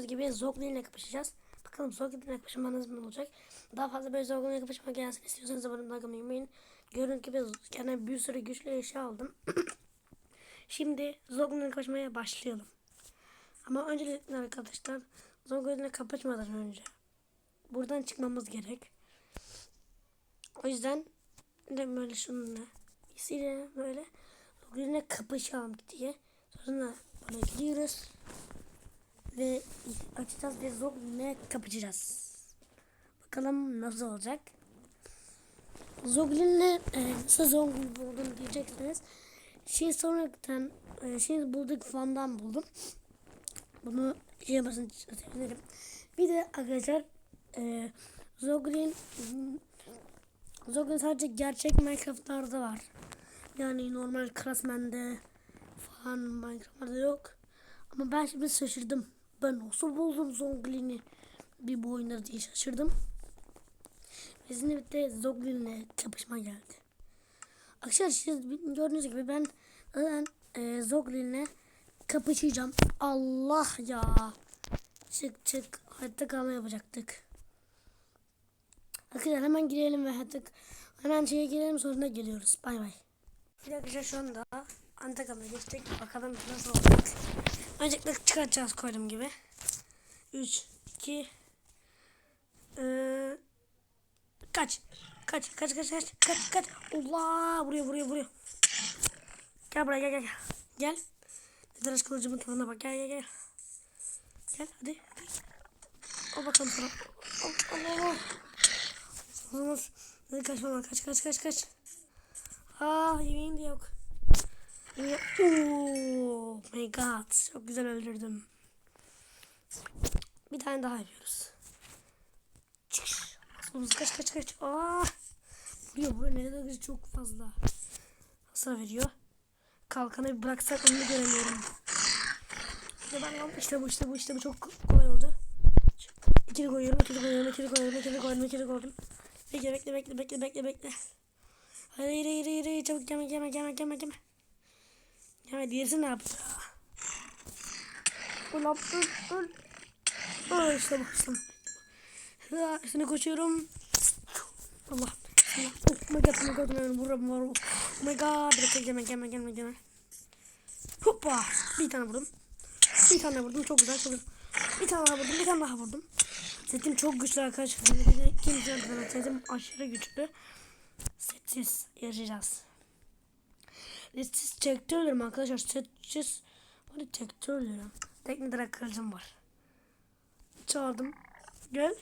gördüğünüz gibi Zogli ile kapışacağız. Bakalım Zogli ile kapışmanız mı olacak? Daha fazla böyle Zogli ile kapışma gelsin istiyorsanız abone olmayı unutmayın. Gördüğünüz gibi kendime bir sürü güçlü eşya aldım. Şimdi Zogli ile kapışmaya başlayalım. Ama öncelikle arkadaşlar Zogli ile kapışmadan önce buradan çıkmamız gerek. O yüzden de böyle şununla ikisiyle böyle Zogli ile kapışalım diye. Sonra böyle gidiyoruz ve açacağız ve Zoglin'le kapışacağız. Bakalım nasıl olacak. Zoglin'le e, nasıl Zoglin buldum diyeceksiniz. Şey sonradan e, şey bulduk fandan buldum. Bunu şey yapmasını sevinirim. Bir de arkadaşlar e, Zoglin Zoglin sadece gerçek Minecraft'larda var. Yani normal Craftsman'de falan Minecraft'larda yok. Ama ben şimdi şaşırdım. Ben nasıl buldum Zoglin'i bir bu oyunda diye şaşırdım. Şimdi birlikte Zoglin'le kapışma geldi. Arkadaşlar siz gördüğünüz gibi ben zaten e, Zoglin'le kapışacağım. Allah ya. Çık çık. Hayatta kalma yapacaktık. Arkadaşlar hemen girelim ve hayatta hemen şeye girelim sonra geliyoruz. Bay bay. Bir arkadaşlar şu anda Antakya'ya geçtik. Bakalım nasıl olacak. Öncelikle çıkartacağız koydum gibi. 3, 2, ee, kaç. Kaç, kaç, kaç, kaç, kaç, kaç. Allah, vuruyor, vuruyor, vuruyor. Gel buraya, gel, gel, gel. Gel. Tıraş kılıcımın tadına bak, gel, gel, gel. Gel, hadi. Al bakalım sana. Al, al, al. Kaçma, kaç, kaç, kaç, kaç. Aa, yemeğim de yok. Oh my god. Çok güzel öldürdüm. Bir tane daha yapıyoruz. Çıkış. Kaç kaç kaç. Aa! Vuruyor vuruyor. Nerede çok fazla. Hasar veriyor. Kalkanı bir bıraksak onu göremiyorum. İşte ben aldım. İşte bu işte bu işte bu çok kolay oldu. İkili koyuyorum, ikili koyuyorum, ikili koyuyorum, ikili koydum, ikili koydum. Bekle bekle bekle bekle bekle bekle. Hayır hayır hayır hayır çabuk gelme gelme gelme gelme gelme. Ya diğerisi ne yaptı? Ulan öl öl. Öl işte bu. Ya üstüne koşuyorum. Allah. Allah. Oh my god oh my god oh vururum vururum. Oh my god. Bekle gelme gelme gelme gelme. Hoppa. Bir tane vurdum. Bir tane vurdum çok güzel çok güzel. Bir tane daha vurdum bir tane daha vurdum. Setim çok güçlü arkadaşlar. Kimse setim aşırı güçlü. Setsiz yarayacağız. Sessiz tekte ölürüm arkadaşlar. Hadi tekte ölürüm. Tekne direkt kılıcım var. Çağırdım. Gel.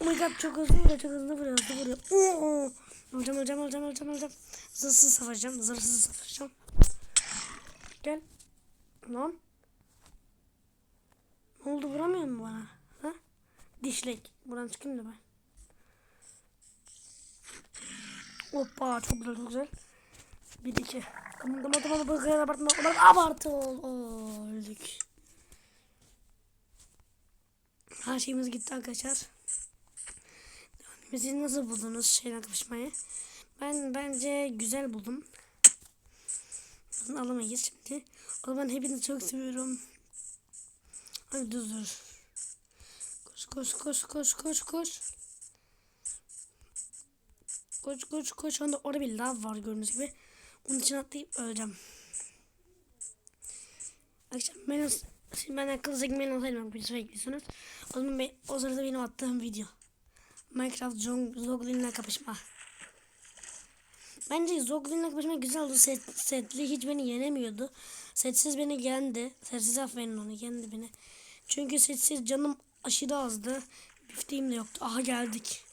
Oh my god çok hızlı vuruyor. Çok hızlı vuruyor. Hızlı vuruyor. Oo. Alacağım alacağım alacağım alacağım alacağım. Zırsız savaşacağım. Zırsız savaşacağım. Gel. Lan. Ne oldu vuramıyor mu bana? Ha? Dişlek. Buradan çıkayım da ben. Hoppa çok güzel çok güzel. Bir iki. Tamam tamam tamam bu kadar abartma. Kadar abartı ol. Oo, öldük. Her şeyimiz gitti arkadaşlar. Siz nasıl buldunuz şeyden kapışmayı? Ben bence güzel buldum. Bunu alamayız şimdi. O zaman hepinizi çok seviyorum. Hadi dur dur. Koş koş koş koş koş koş. Koş koş koş. Onda orada bir lav var gördüğünüz gibi. Onun için atlayıp öleceğim. Arkadaşlar ben şimdi ben akıllıcak beni olsaydım bir bekliyorsunuz. O zaman ben, o sırada benim attığım video. Minecraft Zoglin'le kapışma. Bence Zoglin'le kapışma güzel. Set, setli hiç beni yenemiyordu. Setsiz beni yendi. Setsiz aferin onu yendi beni. Çünkü setsiz canım aşırı azdı. Bifteğim de yoktu. Aha geldik.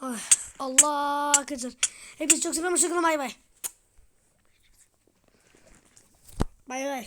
Ay, Allah arkadaşlar. Hepinizi çok seviyorum. Hoşçakalın. Bay bay. Bay bay.